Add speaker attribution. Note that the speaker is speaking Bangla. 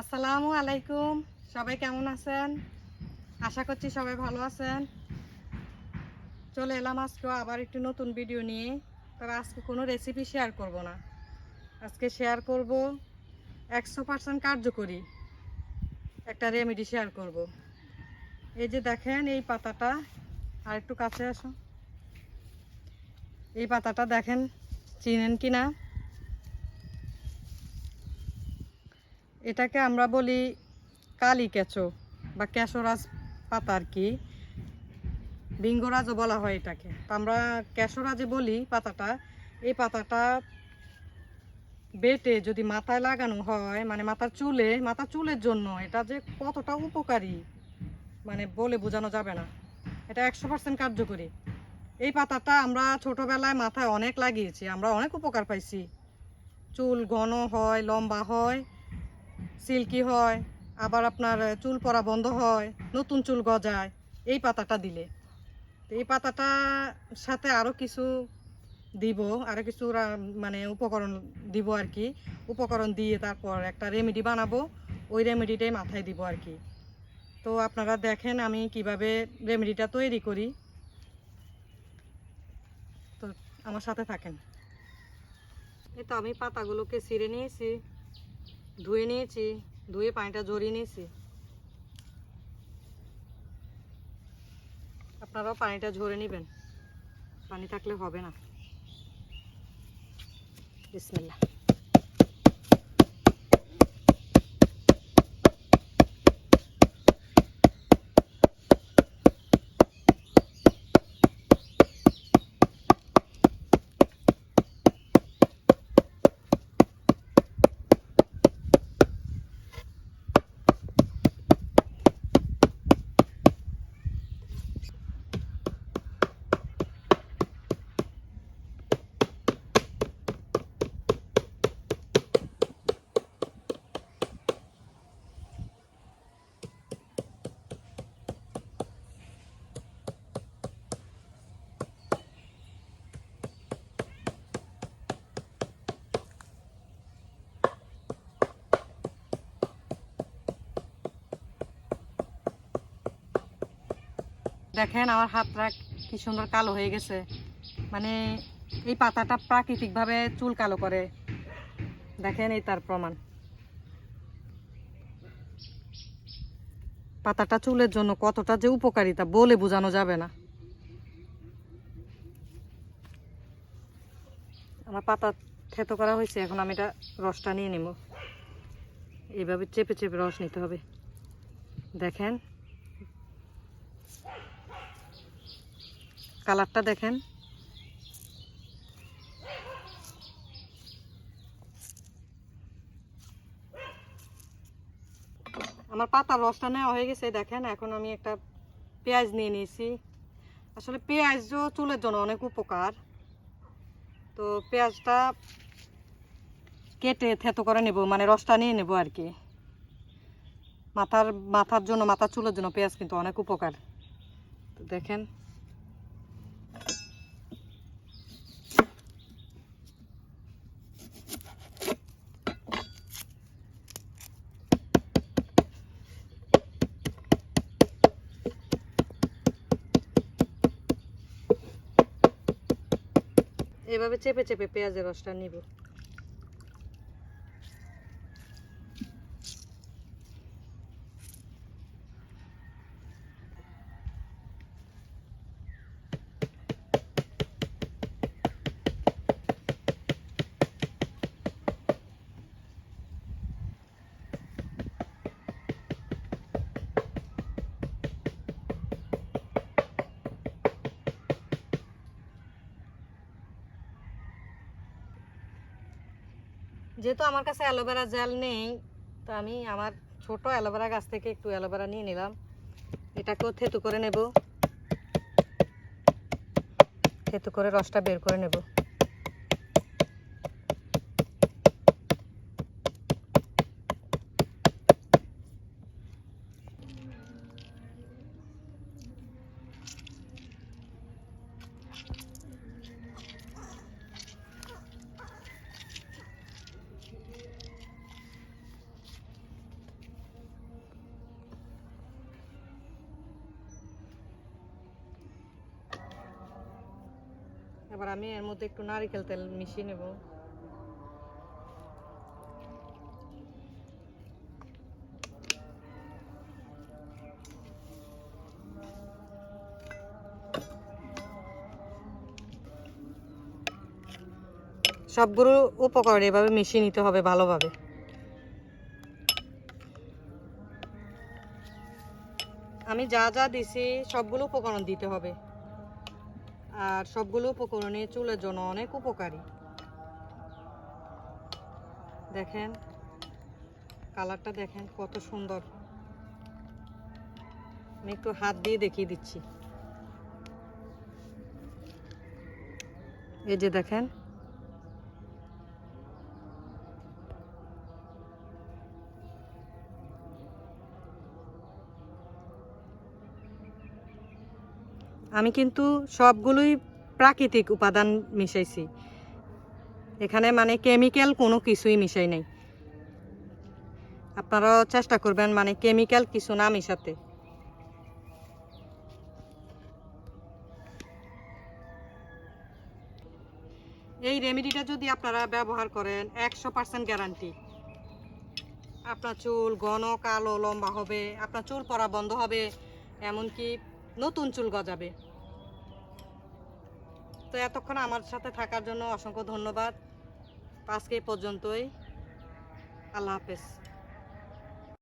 Speaker 1: আসসালামু আলাইকুম। সবাই কেমন আছেন? আশা করছি সবাই ভালো আছেন। চলে এলাম আজকেও আবার একটু নতুন ভিডিও নিয়ে। তবে আজকে কোনো রেসিপি শেয়ার করব না। আজকে শেয়ার করব। একশো পার্সেন্ট কার্যকরী একটা রেমেডি শেয়ার করব। এই যে দেখেন, এই পাতাটা আর একটু কাছে আসো। এই পাতাটা দেখেন, চিনেন কি না এটাকে আমরা বলি কালি কেঁচো বা কেশরাজ পাতা আর কি। বিঙ্গরাজও বলা হয় এটাকে। আমরা কেশরাজে বলি পাতাটা। এই পাতাটা বেটে যদি মাথায় লাগানো হয় মানে মাথার চুলে, মাথার চুলের জন্য এটা যে কতটা উপকারী? মানে বলে বোঝানো যাবে না। এটা একশো পার্সেন্ট কার্যকরী। এই পাতাটা আমরা ছোটোবেলায় মাথায় অনেক লাগিয়েছি, আমরা অনেক উপকার পাইছি। চুল ঘন হয়, লম্বা হয়, সিল্কি হয়, আবার আপনার চুল পরা বন্ধ হয়, নতুন চুল গজায়, এই পাতাটা দিলে। এই পাতাটা সাথে আরও কিছু দিব আরও কিছু মানে উপকরণ দিব আর কি উপকরণ দিয়ে তারপর একটা রেমেডি বানাবো, ওই রেমেডিটাই মাথায় দিব আর কি তো আপনারা দেখেন আমি কীভাবে রেমেডিটা তৈরি করি। তো আমার সাথে থাকেন। এই তো আমি পাতাগুলোকে ছিঁড়ে নিয়েছি, ধুয়ে নিয়েছি, ধুয়ে পানিটা জড়িয়ে নিয়েছি। আপনারাও পানিটা ঝরে নেবেন, পানি থাকলে হবে না। বিসমিল্লাহ। দেখেন আমার হাতটা কি সুন্দর কালো হয়ে গেছে। মানে এই পাতাটা প্রাকৃতিকভাবে চুল কালো করে। দেখেন এই তার প্রমাণ। পাতাটা চুলের জন্য কতটা যে উপকারিতা বলে বোঝানো যাবে না। আমার পাতা থেতো করা হয়েছে, এখন আমি এটা রসটা নিয়ে নেব। এইভাবে চেপে চেপে রস নিতে হবে। দেখেন কালারটা দেখেন। আমার পাতার রসটা নেওয়া হয়ে গেছে, দেখেন, এখন আমি একটা পেঁয়াজ নিয়ে নিয়েছি। আসলে পেঁয়াজও চুলের জন্য অনেক উপকার। তো পেঁয়াজটা কেটে থেতো করে নেব মানে রসটা নিয়ে নেব আর কি। মাথার মাথার জন্য, মাথার চুলের জন্য পেঁয়াজ কিন্তু অনেক উপকার। তো দেখেন এভাবে চেপে চেপে পেঁয়াজের রসটা নিব। যেহেতু আমার কাছে অ্যালোভেরা জেল নেই, তো আমি আমার ছোট অ্যালোভেরা গাছ থেকে একটু অ্যালোভেরা নিয়ে নিলাম। এটাকেও থেতু করে নেব। থেতু করে রসটা বের করে নেব। এবার আমি এর মধ্যে একটু নারিকেল তেল মিশিয়ে নেব। সবগুলো উপকরণ এভাবে মিশিয়ে নিতে হবে ভালোভাবে। আমি যা যা দিছি, সবগুলো উপকরণ দিতে হবে। আর সবগুলো উপকরণে চুলের জন্য অনেক উপকারী। দেখেন, কালারটা দেখেন কত সুন্দর। আমি একটু হাত দিয়ে দেখিয়ে দিচ্ছি। এই যে দেখেন আমি কিন্তু সবগুলোই প্রাকৃতিক উপাদান মিশাইছি। এখানে মানে কেমিক্যাল কোনো কিছুই মিশাই নাই। আপনারাও চেষ্টা করবেন মানে কেমিক্যাল কিছু না মিশাতে। এই রেমেডিটা যদি আপনারা ব্যবহার করেন, একশো পার্সেন্ট গ্যারান্টি আপনার চুল ঘন, কালো, লম্বা হবে, আপনার চুল পড়া বন্ধ হবে, এমনকি নতুন চুল গজাবে। তো এতক্ষণ আমার সাথে থাকার জন্য অসংখ্য ধন্যবাদ। আজকে পর্যন্তই। আল্লাহ হাফেজ।